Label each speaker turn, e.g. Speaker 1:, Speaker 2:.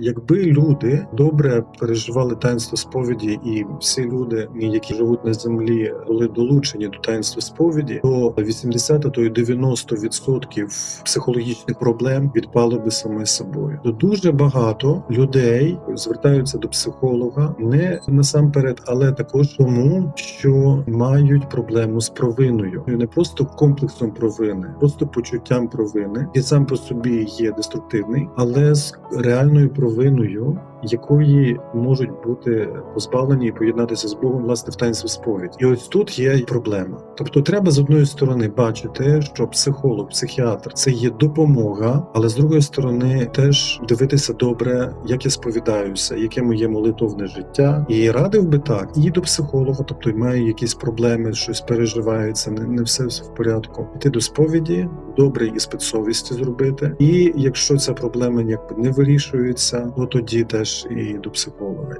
Speaker 1: Якби люди добре переживали таїнство сповіді, і всі люди, які живуть на землі, були долучені до таїнства сповіді, то 80 то й 90% психологічних проблем відпало би саме собою. То дуже багато людей звертаються до психолога не насамперед, але також тому, що мають проблему з провиною, не просто комплексом провини, просто почуттям провини, і сам по собі є деструктивний, але з реальною провиною. provei no jogo. Якої можуть бути позбавлені і поєднатися з Богом власне в таїнстві сповіді, і ось тут є проблема. Тобто, треба з одної сторони бачити, що психолог, психіатр це є допомога, але з другої сторони теж дивитися добре, як я сповідаюся, яке моє молитовне життя, і радив би так і до психолога, тобто має якісь проблеми, щось переживається, не, не все в порядку. Іти до сповіді, добре і спецсовісті зробити. І якщо ця проблема якби не вирішується, то тоді теж і до психолога.